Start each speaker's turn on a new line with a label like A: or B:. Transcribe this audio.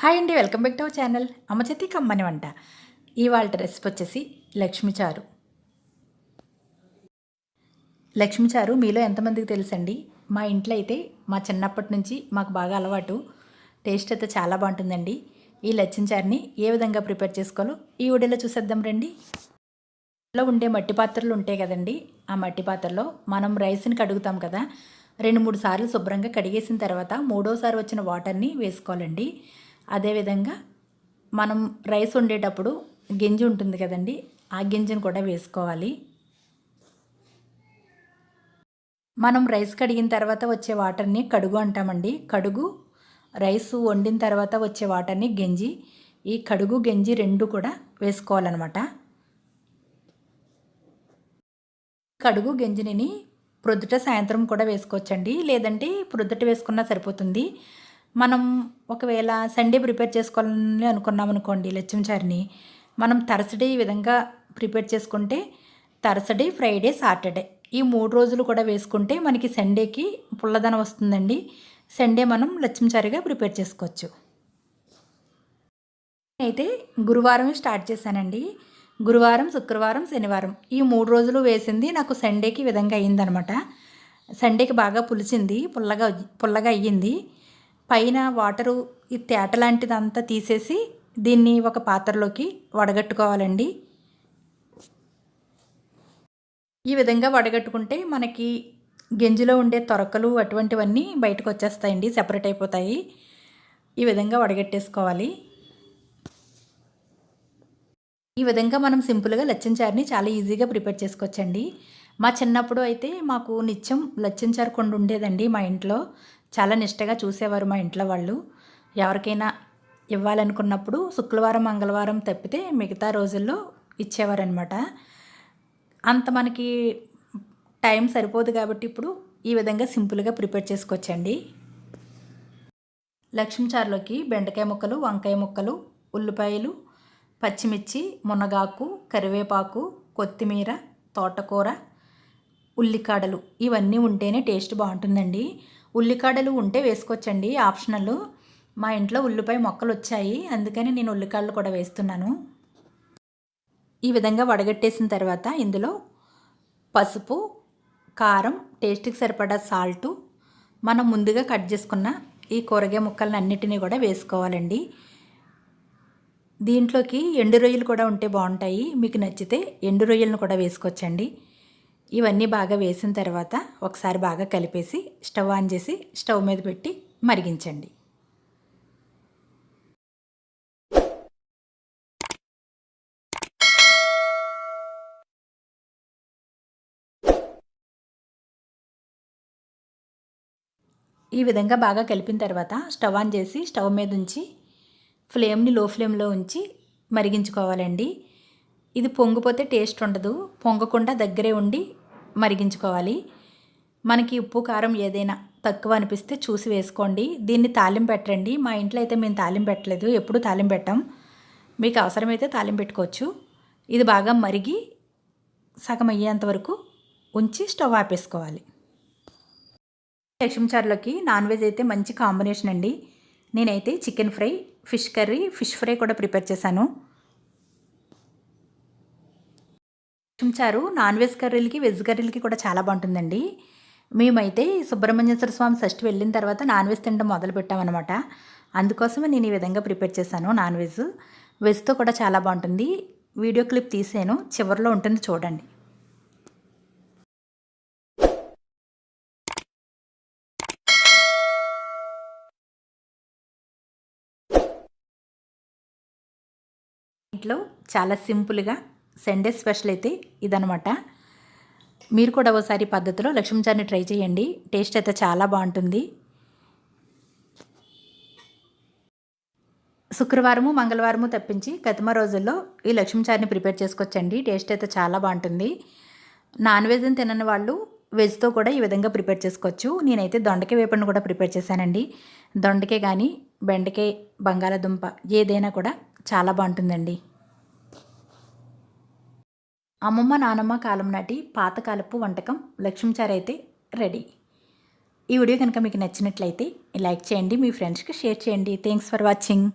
A: Hi అండి welcome back to our channel. అమ్మచేతి కమ్మని వంట. ఇవాళ రెసిపీ వచ్చేసి లక్ష్మి చారు. లక్ష్మి చారు మీలో ఎంతమందికి తెలుసండి? మా ఇంట్లో అయితే మా చిన్నప్పటి నుంచి మాకు బాగా అలవాటు. టేస్ట్ అయితే చాలా బాగుంటుందండి. ఈ లక్ష్మి ఏ విధంగా ప్రిపేర్ చేసుకోవాలో ఈ వీడియోలో చూసేద్దాం రండి. ఇంట్లో ఉండే మట్టి పాత్రలు ఉంటాయి కదండి. ఆ మట్టి పాత్రలో మనం రైస్ని కడుగుతాం కదా. రెండు మూడు సార్లు శుభ్రంగా కడిగేసిన తర్వాత మూడోసారి వచ్చిన వాటర్ని వేసుకోవాలండి. అదేవిధంగా మనం రైస్ వండేటప్పుడు గింజ ఉంటుంది కదండి ఆ గింజను కూడా వేసుకోవాలి. మనం రైస్ కడిగిన తర్వాత వచ్చే వాటర్ని కడుగు అంటామండి. కడుగు రైస్ వండిన తర్వాత వచ్చే వాటర్ని గెంజి ఈ కడుగు గెంజి రెండు కూడా వేసుకోవాలన్నమాట. కడుగు గెంజిని ప్రొద్దుట సాయంత్రం కూడా వేసుకోవచ్చండి. లేదంటే ప్రొద్దుట వేసుకున్నా సరిపోతుంది. మనం ఒకవేళ సండే ప్రిపేర్ చేసుకోవాలని అనుకున్నాం అనుకోండి లచ్చించారిని మనం థర్స్డే ఈ విధంగా ప్రిపేర్ చేసుకుంటే థర్స్డే ఫ్రైడే సాటర్డే ఈ మూడు రోజులు కూడా వేసుకుంటే మనకి సండేకి పుల్లదనం వస్తుందండి. సండే మనం లచ్చంచారిగా ప్రిపేర్ చేసుకోవచ్చు. అయితే గురువారం స్టార్ట్ చేశానండి. గురువారం శుక్రవారం శనివారం ఈ మూడు రోజులు వేసింది నాకు సండేకి విధంగా అయ్యిందనమాట. సండేకి బాగా పులిచింది పుల్లగా పుల్లగా అయ్యింది. పైన వాటరు ఈ తేట లాంటిదంతా తీసేసి దీన్ని ఒక పాత్రలోకి వడగట్టుకోవాలండి. ఈ విధంగా వడగట్టుకుంటే మనకి గింజలో ఉండే తొరకలు అటువంటివన్నీ బయటకు వచ్చేస్తాయండి సెపరేట్ అయిపోతాయి. ఈ విధంగా వడగట్టేసుకోవాలి. ఈ విధంగా మనం సింపుల్గా లచ్చంచారుని చాలా ఈజీగా ప్రిపేర్ చేసుకోవచ్చండి. మా చిన్నప్పుడు అయితే మాకు నిత్యం లచ్చంచారు కొండ ఉండేదండి మా ఇంట్లో. చాలా నిష్టగా చూసేవారు మా ఇంట్లో వాళ్ళు. ఎవరికైనా ఇవ్వాలనుకున్నప్పుడు శుక్రవారం మంగళవారం తప్పితే మిగతా రోజుల్లో ఇచ్చేవారనమాట అంత మనకి టైం సరిపోదు కాబట్టి ఇప్పుడు ఈ విధంగా సింపుల్గా ప్రిపేర్ చేసుకోవచ్చండి లక్ష్మీచారులోకి బెండకాయ ముక్కలు వంకాయ ముక్కలు ఉల్లిపాయలు పచ్చిమిర్చి మునగాకు కరివేపాకు కొత్తిమీర తోటకూర ఉల్లికాడలు ఇవన్నీ ఉంటేనే టేస్ట్ బాగుంటుందండి. ఉల్లికాడలు ఉంటే వేసుకోవచ్చండి ఆప్షనల్. మా ఇంట్లో ఉల్లిపాయ మొక్కలు వచ్చాయి అందుకని నేను ఉల్లికాడలు కూడా వేస్తున్నాను. ఈ విధంగా వడగట్టేసిన తర్వాత ఇందులో పసుపు కారం టేస్ట్కి సరిపడా సాల్టు మనం ముందుగా కట్ చేసుకున్న ఈ కూరగాయ ముక్కలను అన్నిటినీ కూడా వేసుకోవాలండి. దీంట్లోకి ఎండు రొయ్యలు కూడా ఉంటే బాగుంటాయి. మీకు నచ్చితే ఎండు రొయ్యలను కూడా వేసుకోవచ్చండి. ఇవన్నీ బాగా వేసిన తర్వాత ఒకసారి బాగా కలిపేసి స్టవ్ ఆన్ చేసి స్టవ్ మీద పెట్టి మరిగించండి. ఈ విధంగా బాగా కలిపిన తర్వాత స్టవ్ ఆన్ చేసి స్టవ్ మీద ఉంచి ఫ్లేమ్ని లో ఫ్లేమ్లో ఉంచి మరిగించుకోవాలండి. ఇది పొంగిపోతే టేస్ట్ ఉండదు. పొంగకుండా దగ్గరే ఉండి మరిగించుకోవాలి. మనకి ఉప్పు కారం ఏదైనా తక్కువ అనిపిస్తే చూసి వేసుకోండి. దీన్ని తాలిం పెట్టండి. మా ఇంట్లో అయితే మేము తాలిం పెట్టలేదు. ఎప్పుడు తాలిం పెట్టాం. మీకు అవసరమైతే తాలిం పెట్టుకోవచ్చు. ఇది బాగా మరిగి సగం అయ్యేంత వరకు ఉంచి స్టవ్ ఆపేసుకోవాలి. లక్ష్మీ చారులోకి నాన్ వెజ్ అయితే మంచి కాంబినేషన్ అండి. నేనైతే chicken fry fish curry fish fry కూడా ప్రిపేర్ చేశాను. చారు నాన్ వెజ్ కర్రీలకి వెజ్ కర్రీలకి కూడా చాలా బాగుంటుందండి. మేమైతే సుబ్రహ్మణ్యేశ్వర స్వామి షష్ఠి వెళ్ళిన తర్వాత నాన్ వెజ్ తినడం మొదలు పెట్టామన్నమాట. అందుకోసమే నేను ఈ విధంగా ప్రిపేర్ చేశాను నాన్ వెజ్. వెజ్తో కూడా చాలా బాగుంటుంది. వీడియో క్లిప్ తీసాను. చివరిలో ఉంటుంది చూడండి. ఇంట్లో చాలా సింపుల్గా సండే స్పెషల్ అయితే ఇదనమాట మీరు కూడా ఒకసారి పద్ధతిలో లక్ష్మీచారిని ట్రై చేయండి. టేస్ట్ అయితే చాలా బాగుంటుంది. శుక్రవారము మంగళవారము తప్పించి కతిమ రోజుల్లో ఈ లక్ష్మీచారిని ప్రిపేర్ చేసుకొచ్చండి. టేస్ట్ అయితే చాలా బాగుంటుంది. నాన్ వెజ్ తినని వాళ్ళు వెజ్తో కూడా ఈ విధంగా ప్రిపేర్ చేసుకోవచ్చు. నేనైతే దొండకాయ వేపడిని కూడా ప్రిపేర్ చేశానండి. దొండకాయ కానీ బెండకాయ బంగాళాదుంప ఏదైనా కూడా చాలా బాగుంటుందండి. అమ్మమ్మ నానమ్మ కాలం నాటి పాతకాలపు వంటకం లక్ష్మీచారు అయితే రెడీ. ఈ వీడియో కనుక మీకు నచ్చినట్లయితే లైక్ చేయండి మీ ఫ్రెండ్స్కి షేర్ చేయండి. Thanks for watching